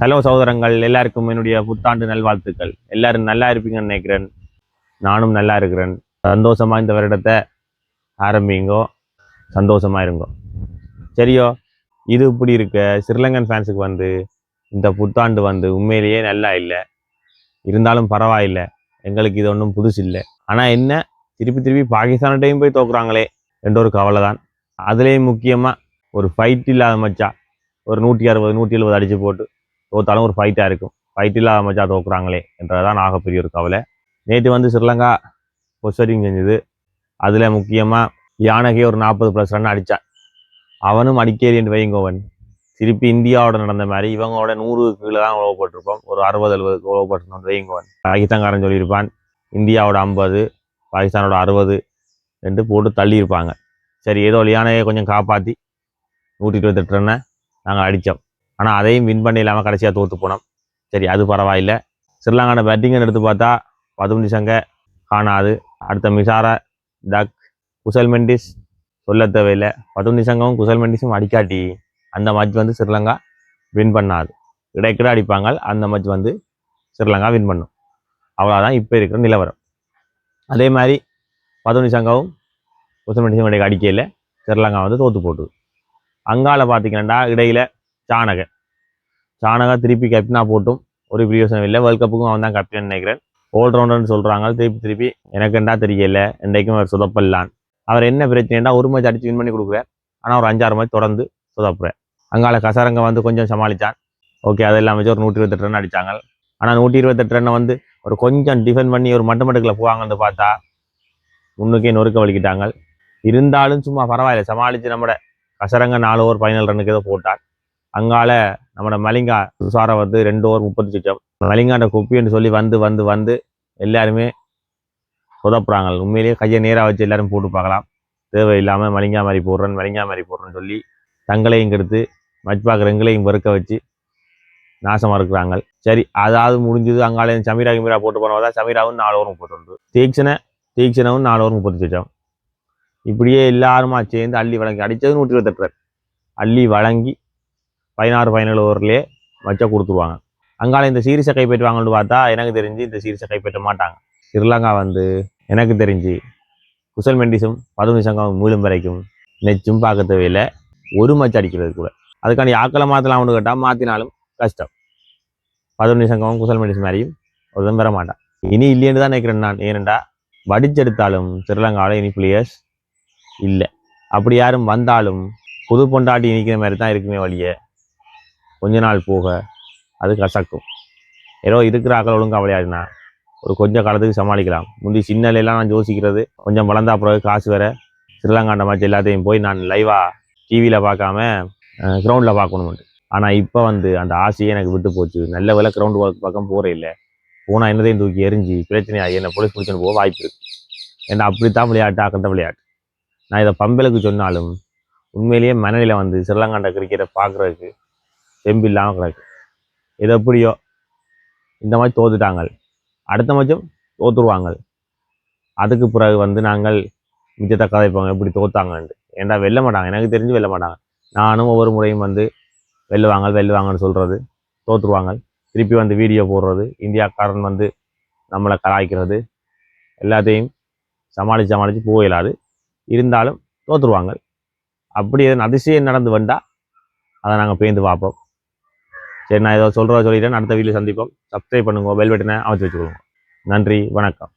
Hello சகோதரங்கள் எல்லாருக்கும் என்னுடைய புத்தாண்டு நல்வாழ்த்துக்கள். எல்லாரும் நல்லா இருப்பீங்கன்னு நினைக்கிறேன். நானும் நல்லா இருக்கிறேன். சந்தோஷமா இந்த வருடத்தை ஆரம்பிங்கோ சந்தோஷமா இருங்கோ. சரியோ இது இப்படி இருக்க ஸ்ரீலங்கன் ஃபேன்ஸுக்கு வந்து இந்த புத்தாண்டு வந்து உண்மையிலேயே நல்லா இல்லை. இருந்தாலும் பரவாயில்லை. எங்களுக்கு இது ஒன்றும் புதுசு இல்லை. ஆனால் என்ன திருப்பி திருப்பி பாகிஸ்தான்கிட்டையும் போய் தோக்குறாங்களே என்ற ஒரு கவலை தான் அதுலேயும் முக்கியமாக ஒரு ஃபைட் இல்லாத மச்சா ஒரு நூற்றி அறுபது நூற்றி எழுபது அடித்து போட்டு தோத்தாலும் ஒரு ஃபைட்டாக இருக்கும். ஃபைட் இல்லாத மச்சா தோக்குறாங்களே என்றதான் ஆகப்பெரிய ஒரு கவலை. நேற்று வந்து ஸ்ரீலங்கா பொஸ்டரிங் செஞ்சது. அதில் முக்கியமாக யானகே ஒரு நாற்பது ப்ளஸ் ரன் அடித்தான் அவனும் அடிக்கேரியன் வைங்கோவன் திருப்பி இந்தியாவோட நடந்த மாதிரி இவங்களோட நூறு கீழே தான் உழவு போட்டிருப்போம். ஒரு அறுபது எழுபதுக்கு உழவு போட்டிருந்தோம் வைங்கோவன் பாகிஸ்தான்காரன் சொல்லியிருப்பான் இந்தியாவோட ஐம்பது பாகிஸ்தானோட அறுபது ரெண்டு போட்டு தள்ளியிருப்பாங்க. சரி ஏதோ யானையை கொஞ்சம் காப்பாற்றி நூற்றி இருபத்தெட்டு ரன்னை நாங்கள் அடித்தோம் ஆனால் அதையும் வின் பண்ண இல்லாமல் கடைசியாக தோற்று போனோம். சரி அது பரவாயில்லை. ஸ்ரீலங்கான பேட்டிங்கை எடுத்து பார்த்தா பதுமணி சங்க காணாது. அடுத்த மிசாரா டக் குசல் மெண்டிஸ் சொல்ல தேவையில்லை. பதுமணி சங்கமும் குசல் மெண்டிஸும் அடிக்காட்டி அந்த மேட்ச் வந்து ஸ்ரீலங்கா வின் பண்ணாது. இடைக்கிட அடிப்பாங்க அந்த மேட்ச் வந்து ஸ்ரீலங்கா வின் பண்ணும். அவ்வளோதான் இப்போ இருக்கிற நிலவரம். அதே மாதிரி பதுமணி சங்கவும் குசல் மெண்டிஸும் இடையே அடிக்கையில் ஸ்ரீலங்கா வந்து தோற்று போட்டுது. அங்கால பார்த்தீங்கன்னா இடையில சாணக சாணகா திருப்பி கேப்டனாக போட்டும். ஒரு பிரியோசனம் இல்லை. வேர்ல்ட் கப்புக்கும் அவன் தான் கேப்டன் நினைக்கிறேன். ஆல்ரவுண்டர்னு சொல்கிறாங்க திருப்பி திருப்பி எனக்குண்டா தெரியல. என்றைக்கும் அவர் சொதப்பல்லான். அவர் என்ன பிரச்சனைனா ஒரு மேட்ச் அடித்து வின் பண்ணி கொடுக்குறார். ஆனால் ஒரு அஞ்சாறு மேட்ச் தொடர்ந்து சொதப்புறார். அங்கால கசரங்க வந்து கொஞ்சம் சமாளித்தான் ஓகே அதெல்லாம் வச்சு ஒரு நூற்றி இருபத்தெட்டு ரன் அடித்தாங்க ஆனால் நூற்றி இருபத்தெட்டு ரன்னை வந்து ஒரு கொஞ்சம் டிஃபெண்ட் பண்ணி ஒரு மட்டு மட்டுக்கில் போவாங்கன்னு பார்த்தா முன்னுக்கே நொறுக்க வலிக்கிட்டாங்க. இருந்தாலும் சும்மா பரவாயில்ல. சமாளித்து நம்மட கசரங்க நாலு ஓவர் ஃபைனல் ரன்னுக்கு ஏதோ போட்டார் அங்கால நம்மளோட மலிங்கா சாரை வந்து ரெண்டு ஓவர் முப்பத்தி சுச்சம் மலிங்காண்ட குப்பின்னு சொல்லி வந்து வந்து வந்து எல்லாருமே சொதப்புறாங்க. உண்மையிலேயே கையை நேராக வச்சு எல்லாரும் போட்டு பார்க்கலாம். தேவையில்லாமல் மலிங்கா மாதிரி போடுறேன் மலிங்கா மாதிரி போடுறேன்னு சொல்லி தங்களையும் கெடுத்து மச் பார்க்குற எங்களையும் வெறுக்க வச்சு நாசமாக இருக்கிறாங்க. சரி அதாவது முடிஞ்சது. அங்காலே சமீரா கிமீரா போட்டு போனவதா சமீராவும் நாலு ஓவர் முப்பத்தொன்று தீக்ஷனை தீக்ஷனவும் நாலு ஓவர் முப்பத்தி சுச்சம் இப்படியே எல்லாருமா சேர்ந்து அள்ளி வழங்கி அடித்தது நூற்றி இருபத்தெட்டு ரன் அள்ளி வழங்கி பதினாறு பதினேழு ஓவர்லேயே வச்சா கொடுத்துருவாங்க. அங்கால இந்த சீரிஸை கைப்பற்றுவாங்கன்னு பார்த்தா எனக்கு தெரிஞ்சு இந்த சீரிஸை கைப்பற்ற மாட்டாங்க. ஸ்ரீலங்கா வந்து எனக்கு தெரிஞ்சு குசல் மெண்டிஸும் பதுமி சங்கம் மீளும் வரைக்கும் நெச்சும் பார்க்க தேவையில்லை ஒரு மச்சு அடிக்கிறது கூட. அதுக்காண்டி ஆக்களை மாற்றலாம்னு கேட்டால் மாற்றினாலும் கஷ்டம். பதுமி சங்கமும் குசல் மெண்டிஸ் மாதிரியும் ஒருதும் பெற மாட்டான். இனி இல்லைன்னு தான் நினைக்கிறேன் நான். ஏனெண்டா வடிச்செடுத்தாலும் ஸ்ரீலங்காவில் இனி பிளேயர்ஸ் இல்லை. அப்படி யாரும் வந்தாலும் புது பொண்டாட்டி இனிக்கிற மாதிரி தான் இருக்குமே வழியை. கொஞ்ச நாள் போக அது கசக்கும் ஏதோ இருக்கிற ஆக்கள் ஒழுங்கா விளையாடினா ஒரு கொஞ்ச காலத்துக்கு சமாளிக்கலாம். முந்தி சின்னலாம் நான் யோசிக்கிறது கொஞ்சம் வளர்ந்தா பிறகு காசு வேற. ஸ்ரீலங்காண்ட மேட்ச் எல்லாத்தையும் போய் நான் லைவாக டிவியில் பார்க்காம கிரவுண்டில் பார்க்கணும்னு ஆனால் இப்போ வந்து அந்த ஆசையே எனக்கு விட்டு போச்சு. நல்ல வேலை கிரவுண்ட் பக்கம் போகிறே இல்லை. போனால் என்னதையும் தூக்கி எரிஞ்சு பிரச்சனையாகி என்னை போலீஸ் பிடிச்சுன்னு போக வாய்ப்பு இருக்குது ஏன்னா அப்படித்தான் விளையாட்டு அக்கந்த விளையாட்டு. நான் இதை பம்பலுக்கு சொன்னாலும் உண்மையிலேயே மனநிலை வந்து ஸ்ரீலங்காண்ட கிரிக்கெட்டை பார்க்குறதுக்கு தெம்பு இல்லாமல் கிடக்கு. இது எப்படியோ இந்த மாதிரி தோத்துட்டாங்க அடுத்த மச்சம் தோத்துருவாங்க அதுக்கு பிறகு வந்து நாங்கள் மிச்சத்தை கதைப்போங்க எப்படி தோத்தாங்கன்ட்டு. ஏன்டா வெல்ல மாட்டாங்க? எனக்கு தெரிஞ்சு வெல்ல மாட்டாங்க. நானும் ஒவ்வொரு முறையும் வந்து வெல்லுவாங்க வெல்லுவாங்கன்னு சொல்கிறது தோற்றுருவாங்க திருப்பி வந்து வீடியோ போடுறது இந்தியாக்காரன் வந்து நம்மளை கலாய்க்கிறது எல்லாத்தையும் சமாளித்து சமாளித்து போயிடாது இருந்தாலும் தோற்றுருவாங்க அப்படி எதுவும் அதிசயம் நடந்து வந்தால் அதை நாங்கள் பேந்து பார்ப்போம். சரி நான் ஏதோ சொல்கிறத சொல்லிட்டேன் அடுத்த வீடியோ சந்திப்போம். சப்ஸ்கிரைப் பண்ணுங்க பெல் பட்டனை அமைச்சு வச்சுக்கோங்க. நன்றி வணக்கம்.